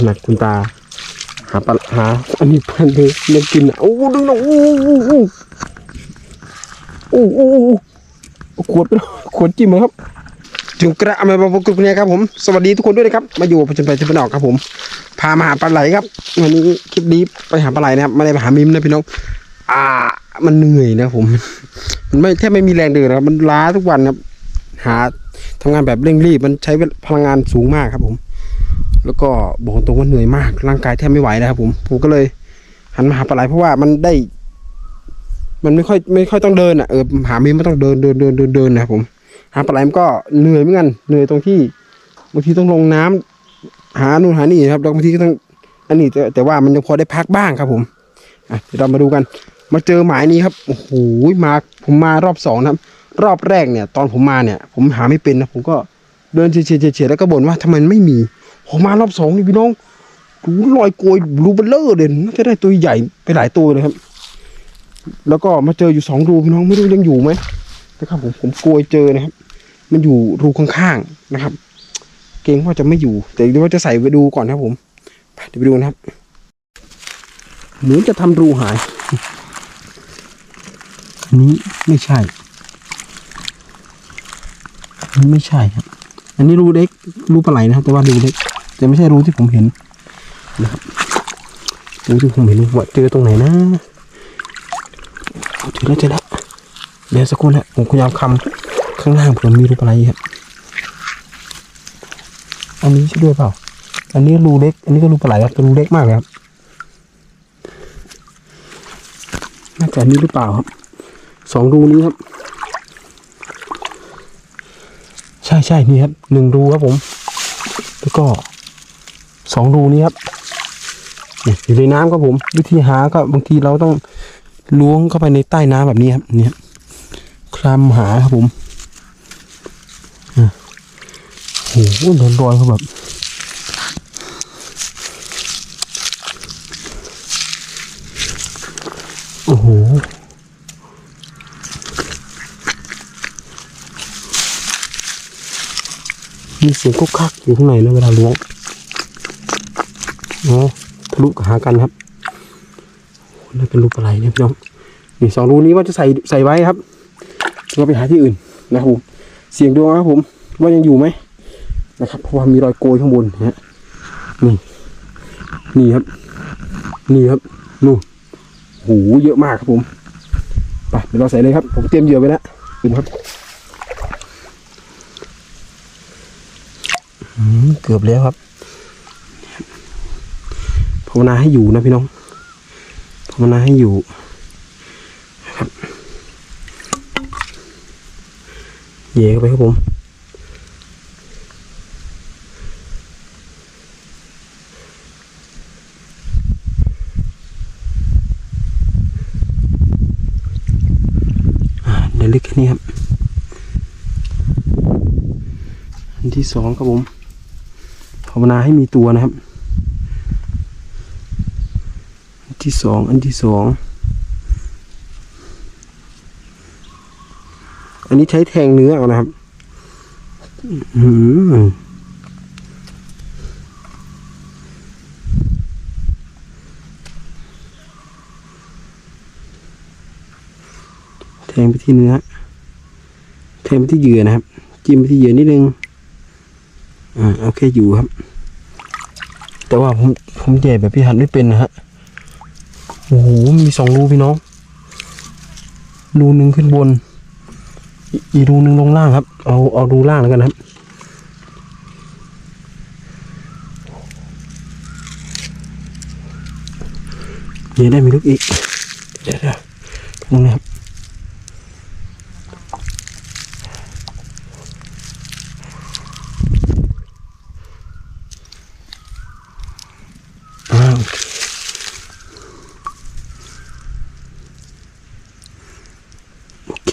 ขนาดคุณตา หาปลาหา อันนี้พันเลยเล่นกินอะโอ้ดึงนะโอ้โอ้โอ้โอ้โอ้โอ้ขวดไปแล้วขวดจิ้มเหรอครับจึงกระมาบอกคุณเนี่ยครับผมสวัสดีทุกคนด้วยนะครับ มาอยู่ประจนไปที่พนออกครับผม พามาหาปลาไหลครับวันนี้คลิปนี้ไปหาปลาไหลนะครับไม่ได้ไปหามิมนะพี่น้องอ่า มันเหนื่อยนะครับผม มันไม่แทบไม่มีแรงเดินนะครับมันล้าทุกวันครับ หาทำงานแบบเร่งรีบมันใช้พลังงานสูงมากครับผม แล้วก็บอกตรงว่าเหนื่อยมากร่างกายแทบไม่ไหวนะครับผมผมก็เลย หันมาหาปลาไหลเพราะว่ามันได้ มันไม่ค่อยไม่ค่อยต้องเดินอะเออหามิมไม่ต้องเดินเดินเดินเดินเดินนะครับผมหาปลาไหลมันก็เหนื่อยเหมือนกันเหนื่อยตรงที่บางทีต้องลงน้ำหานู่นหานี่ครับแล้วบางทีก็ต้องอันนี้แต่แต่ว่ามันยังพอได้พักบ้างครับผมอะเดี๋ยวเรามาดูกัน มาเจอหมายนี้ครับโอ้โหมาผมมารอบสองนะครับรอบแรกเนี่ย ตอนผมมาเนี่ย ผมหาไม่เป็นนะผมก็เดินเฉียดๆเฉียดๆแล้วก็บ่นว่าทำไมไม่มี ผมมารอบสองนี่พี่น้องดูลอยโกยรูเบลเลอร์เด่นน่าจะได้ตัวใหญ่ไปหลายตัวเลยครับ แล้วก็มาเจออยู่สองรูพี่น้องไม่รู้ยังอยู่ไหมนะครับผมผมโกยเจอนะครับ มันอยู่รูข้างๆนะครับ เกรงว่าจะไม่อยู่ แต่เดี๋ยวว่าจะใส่ไปดูก่อนนะครับผมไปเดี๋ยวไปดูนะครับ เหมือนจะทำรูหายอันนี้ไม่ใช่อันนี้ไม่ใช่ครับ อันนี้รูเล็กรูปลาไหลนะครับแต่ว่ารูเล็ก แต่ไม่ใช่รูที่ผมเห็นนะครับรูที่ผมเห็นว่าเจอตรงไหนนะเจอแล้วเจอแล้วเดี๋ยวสักครู่นะผมพยายามคำข้างล่างเผื่อมีรูปลาไหลครับอันนี้ใช่ด้วยเปล่า อันนี้รูเล็ก อันนี้ก็รูปลาไหลครับแต่รูเล็กมากเลยครับน่าจะอันนี้หรือเปล่าครับสองรูนี้ครับ ใช่ใช่นี่ครับหนึ่งรูครับผม แล้วก็ สองรูนี้ครับอยู่ในน้ำครับผม วิธีหาก็บางทีเราต้องล้วงเข้าไปในใต้น้ำแบบนี้ครับเนี่ยคลำหาครับผมโอ้โหโดนรอยเขาแบบโอ้โหมีเสียงกุ๊กคักอยู่ข้างในนะเวลาล้วง อ๋อทะลุหากันครับโอ้โหนั่นเป็นรูปอะไรเนี่ยพี่น้องนี่สองรูนี้ว่าจะใส่ใส่ไว้ครับเราไปหาที่อื่นนะครับผมเสียงดวงครับผมว่ายังอยู่ไหมนะครับเพราะว่ามีรอยโกยข้างบนนะฮะนี่นี่ครับ นี่ครับนู่นโหเยอะมากครับผมไปเดี๋ยวเราใส่เลยครับ ผมเตรียมเหยื่อไว้แล้วดูครับเกือบแล้วครับ ภาวนาให้อยู่นะพี่น้องภาวนาให้อยู่ครับเหย่เข้าไปครับผมเดลึกแค่นี้ครับ อันที่สองครับผมภาวนาให้มีตัวนะครับ อัน ที่สองอันที่สองอันนี้ใช้แทงเนื้อเอานะครับอืมแทงไปที่เนื้อ แทงไปที่เหยื่อนะครับ จิ้มไปที่เหยื่อนิดนึง อ่าโอเคอยู่ครับ แต่ว่าผมผมแย่แบบพี่หันไม่เป็นนะฮะ โอ้โห มีสองรูพี่น้อง รูหนึ่งขึ้นบน อีกรูหนึ่งลงล่างครับ เอาเอารูล่างแล้วกันครับ เดี๋ยวได้มีลูกอีก เดี๋ยวเดี๋ยวตรงนี้ครับ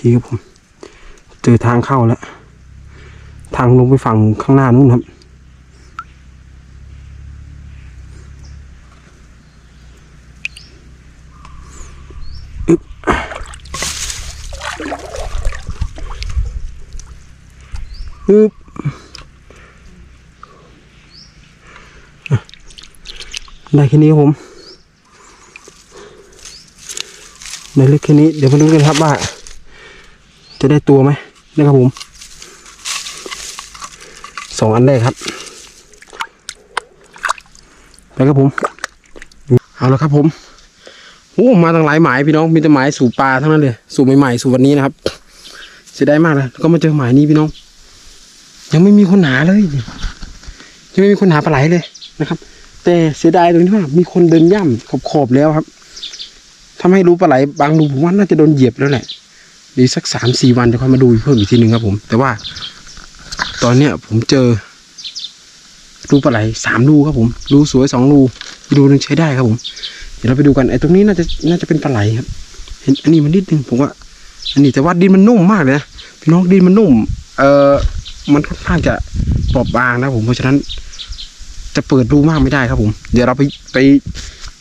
โอเครับผมเจอทางเข้าแล้ว ทางลงไปฝั่งข้างหน้านู้นครับ อึ๊บอึ๊บได้แค่นี้ผมได้เล็กแค่นี้เดี๋ยวมาดูกันครับว่า จะได้ตัวไหมนะครับผมสองอันแรกครับไปครับผมเอาละครับผมโอ้มาตั้งหลายหมายพี่น้องมีแต่หมายสู่ปลาทั้งนั้นเลย สู่ใหม่ๆสู่วันนี้นะครับ เสียดายมากเลยแล้วก็มาเจอหมายนี้พี่น้อง ยังไม่มีคนหาเลยยังไม่มีคนหาปลาไหลเลยนะครับ แต่เสียดายตรงที่ว่ามีคนเดินย่ำขอบขอบๆแล้วครับทำให้รู้ปลาไหลบางรูผมว่าน่าจะโดนเหยียบแล้วแหละ ดียวสักสามสี่วันจะค่อยมาดูเพิ่มอีกทีหนึ่งครับผม แต่ว่า ตอนเนี้ยผมเจอรูปลาไหลสามรูครับผมรูสวยสองรูรูหนึงใช้ได้ครับผม เดี๋ยวเราไปดูกันไอ้ตรงนี้น่าจะน่าจะเป็นปลาไหลครับ เห็นอันนี้มันนิดนึงผมว่า อันนี้แต่ว่าดินมันนุ่มมากเลยนะพี่น้องดินมันนุ่ม เอ่อมันค่อนข้างจะเปราะบางนะผมเพราะฉะนั้น จะเปิดรูมากไม่ได้ครับผม เดี๋ยวเราไปไป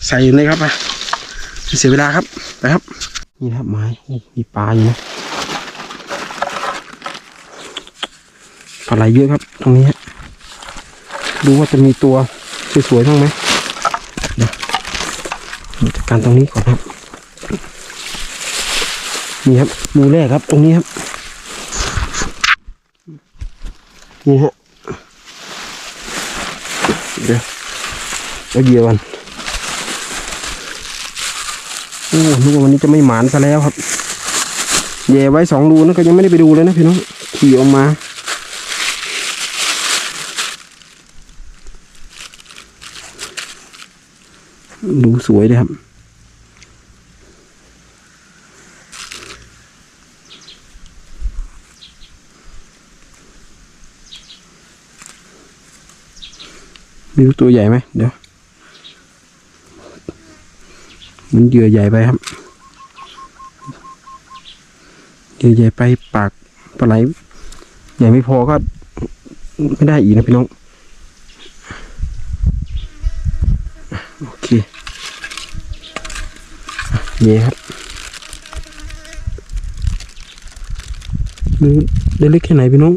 ใส่เลยครับไปเสียเวลาครับไปครับ นี่นะครับไม้มีปลาอยู่นะปลาไหลเยอะครับ ตรงนี้ดูว่าจะมีตัวสวยๆบ้างไหมเดี๋ยวจัดการตรงนี้ก่อนครับ นี่ครับรูแรกครับ ตรงนี้ครับนี่ฮะเดี๋ยวเอาเหยื่อกันโอ้นึกว่าวันนี้จะไม่หมานซะแล้วครับแย่ไว้สองรูนะก็ยังไม่ได้ไปดูเลยนะพี่น้องขี่ออกมา ดูสวยเลยครับไม่รู้ตัวใหญ่ไหมเดี๋ยว มันเหยื่อใหญ่ไปครับเหยื่อใหญ่ไปปากปลาไหลใหญ่ไม่พอก็ไม่ได้อีกนะพี่น้องโอเคเย่ครับดูได้เล็กแค่ไหนพี่น้อง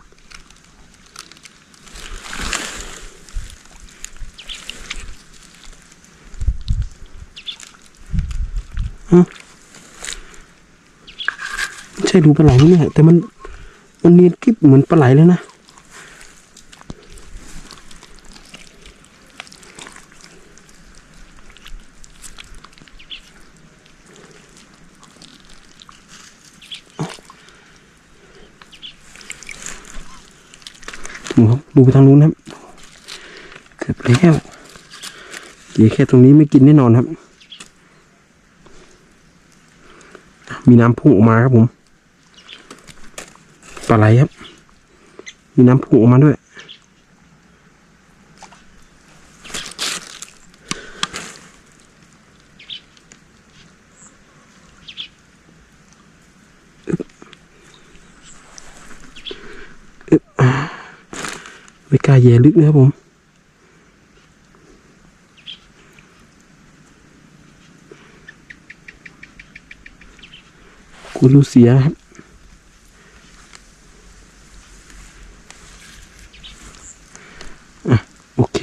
ไม่ใช่รูปลาไหลนี่แหละแต่มันมันเนียนกริบเหมือนปลาไหลเลยนะดูครับดูไปทางนู้นครับ เกือบแล้วเดี๋ยวแค่ตรงนี้ไม่กินแน่นอนครับ มีน้ำพุออกมาครับผมปลาไหลครับ มีน้ำพุออกมาด้วยอึ๊บอ่าไม่กล้าแย่ลึกนะครับผม กูรูเสียนะครับอะโอเค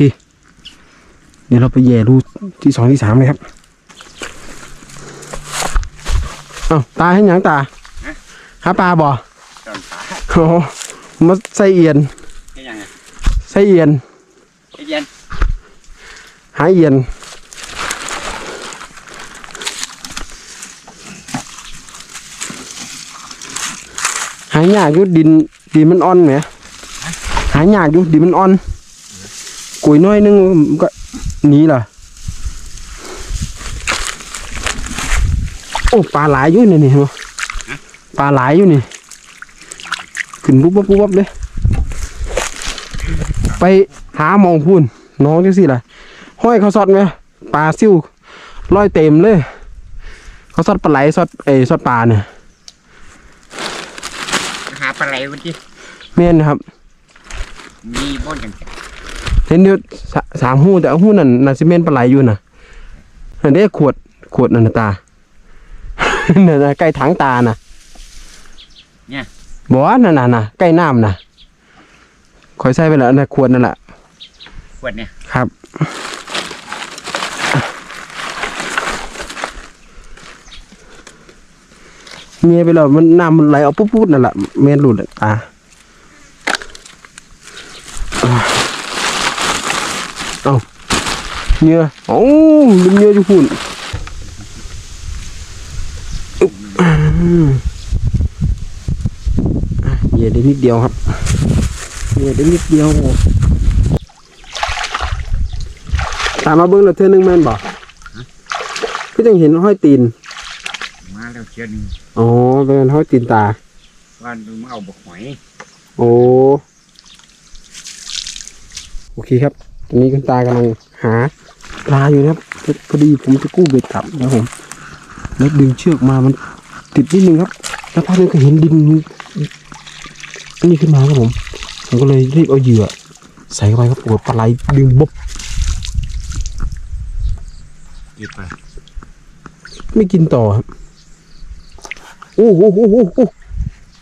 เดี๋ยวเราไปแย่รูที่สองที่สามเลยครับ เอ้าตาให้หยังตาหาปลาบ่ตอนขาโอ้โหมาใส่เอียนเป็นยังไงใส่เอียนไอ้เย็นหาเอียน หายากอยู่ดินดินมันอ่อนไหมหายากอยู่ดินมันอ่อนกุยน้อยนึงก็หนีล่ะโอ้ปลาหลายอยู่นี่นี่เห็นบ่ปลาหลายอยู่นี่ขึ้นปุ๊บปั๊บปุ๊บปั๊บเลยไปหามองพูนน้องจังสิล่ะห้อยเขาสอดไหมปลาซิ่วร้อยเต็มเลย เขาสอดปลาไหลสอดเอยสอดปลาเนี่ย ปลาไหลวันที่เม่นครับ มีบ่นกันเห็นเดียวสาสามหูแต่เอาหูนั่นน่าสิเม่นปลาไหลอยู่น่ะนั่นได้ขวดขวดนั่นน่ะตา นั่นน่ะใกล้ถังตาน่ะเนี่ยบอกว่านั่นน่ะน่ะใกล้น้ำน่ะคอยใส่ไปแล้วนะขวดนั่นแหละขวดเนี่ยครับ เงียไปแล้วมันน้ำมันไหลออกปุ๊บๆนั่นแหละแม่นหลุดอะตาเอาเงียโอ้ลืมเงียจุหุ่นอึ๊บอ่าอะเงียได้นิดเดียวครับเงียได้นิดเดียวตามมาเบิ้งแล้วเธอหนึงแม่นบอกก็ยังเห็นห้อยตีน มาแล้วเชียน อ๋อเป็นห้อยตีนตา ว่ามึงเอาบกหอยโอ้โอเคครับตอนนี้คุณตากำลังหาปลาอยู่นะครับพอดีผมจะกู้เบ็ดกลับนะครับผมแล้วดึงเชือกมามันติดนิดนึงครับ แล้วพักนึงก็เห็นดินอันนี้ขึ้นมาครับผมผมก็เลยรีบเอาเหยื่อ ใส่เข้าไปครับปวดปลาไหลดึงบบหยิบไปไม่กินต่อครับ โอ้โหโอ้โหโอ้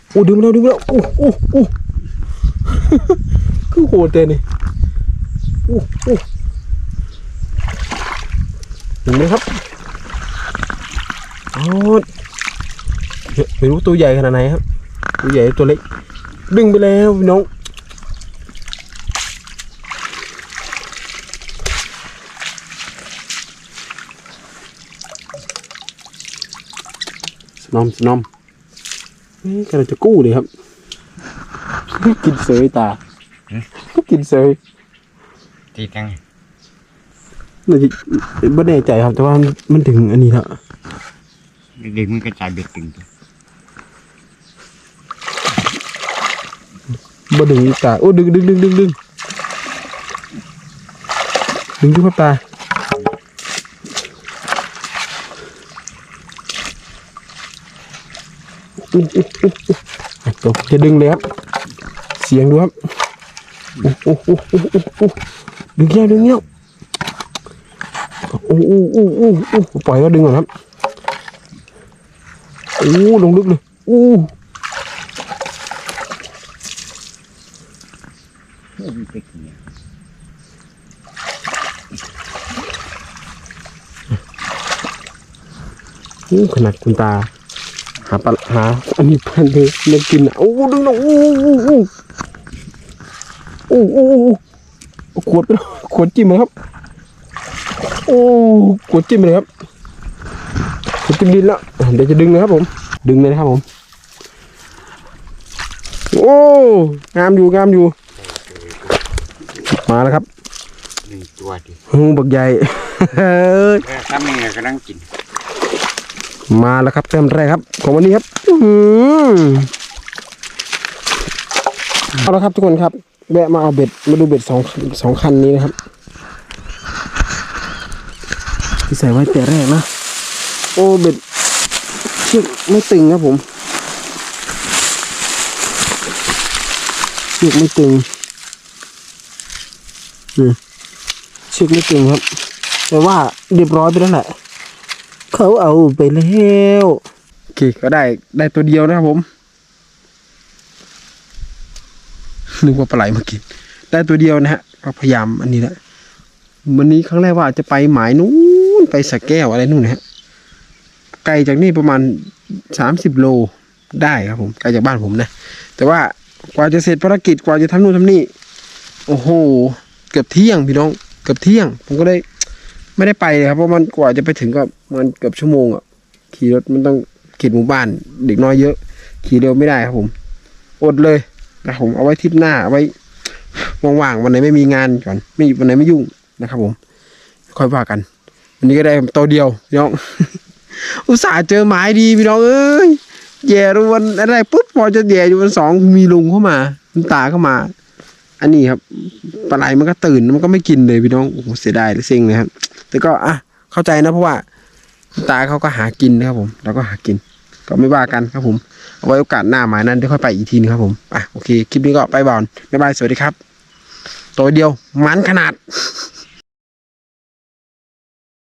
โหดึงมาแล้วดึงมาแล้วโอ้โอ้โอ้คือโหดแต่นี่โอ้โอ้เห็นไหมครับโอ้ไม่รู้ตัวใหญ่ขนาดไหนครับ ตัวใหญ่ตัวเล็ก ดึงไปแล้วน้อง สนอมสนอมนี่กำลังจะกู้เลยครับ กินเสยตากินเสยตีกังน่าจะไม่แน่ใจครับ แต่ว่ามันมันถึงอันนี้แล้วเด็กมันกระจายเบ็ดตึงตัวบ่ดึงตาโอ้ดึงดึงดึงดึงดึงดึงดูครับตา อุ๊ยอุ๊ยอุ๊ยอุ๊ยอะเดี๋ยวผมจะดึงเลยครับ เสียงดูครับโอ้โอ้โอ้โอ้โอ้โอ้ดึงเงี้ยวดึงเงี้ยวโอ้โอ้โอ้โอ้โอ้ปล่อยก็ดึงก่อนครับโอ้ลงลึกเลยโอ้โอ้ยเป็ดเนี่ยโอ้ขนาดคุณตาาปลาหาอันนี้พันเลยเล่นกินอะโอ้ดึงนะโอ้โอ้โอ้โอ้โอ้อู้ขวดไปขวดจิ้มเลยครับ โอ้ขวดจิ้มเลยครับขวดจิ้มดินแล้วอะเดี๋ยวจะดึงนะครับผม ดึงเลยนะครับผม โอ้งามอยู่งามอยู่ มาแล้วครับหนึ่งตัวดิหูบักใหญ่เฮ้ยเออถ้ามีกำลังกิน มาแล้วครับแต้มแรกครับ ของวันนี้ครับเอาละครับทุกคนครับแวะมาเอาเบ็ดมาดูเบ็ดสองสองคันนี้นะครับที่ใส่ไว้แต่แรกนะโอ้เบ็ดเชือกไม่ตึงครับผมเชือกไม่ตึงเชือกไม่ตึงครับ แต่ว่าเรียบร้อยไปแล้วแหละ เขาเอาไปแล้วโอเคก็ได้ได้ตัวเดียวนะครับผมนึกว่าปลาไหลเมื่อกี้ได้ตัวเดียวนะฮะก็พยายามอันนี้แหละวันนี้ครั้งแรกว่าจะไปหมายนู้นไปสะแก้วอะไรนู่นนะฮะไกลจากนี่ประมาณสามสิบโลได้ครับผมไกลจากบ้านผมนะ แต่ว่ากว่าจะเสร็จภารกิจกว่าจะทำนู่นทำนี่ โอ้โห เกือบเที่ยงพี่น้อง เกือบเที่ยง ผมก็เลย ไม่ได้ไปเลยครับเพราะมันกว่าจะไปถึงก็มันเกือบชั่วโมงอะขี่รถมันต้องเขตหมู่บ้าน เด็กน้อยเยอะ ขี่เร็วไม่ได้ครับผมอดเลยนะผมเอาไว้ทิปหน้าเอาไว้ว่างๆวันไหนไม่มีงานก่อนไม่วันไหนไม่ยุ่งนะครับ ผม ค่อยว่ากันวันนี้ก็ได้ตัวเดียวพี่น้อง อุตส่าห์เจอหมายดีพี่น้องเอ้ยแย่รวนอะไรปุ๊บพอจะแย่อยู่วันสองมีลุงเข้ามาคุณตาเข้ามา อันนี้ครับปลาไหลมันก็ตื่นมันก็ไม่กินเลยพี่น้องโอ้โหเสียดายเลยเซ็งเลยครับ แต่ก็อะเข้าใจนะเพราะว่าตาเขาก็หากินนะครับผมเราก็หากิน ก็ไม่ว่ากันครับผมเอาไว้โอกาสหน้าหมายนั้นเดี๋ยวค่อยไปอีกทีนึงครับผมอะโอเคคลิปนี้ก็ไปบอลบ๊ายบายสวัสดีครับ ตัวเดียวมันขนาด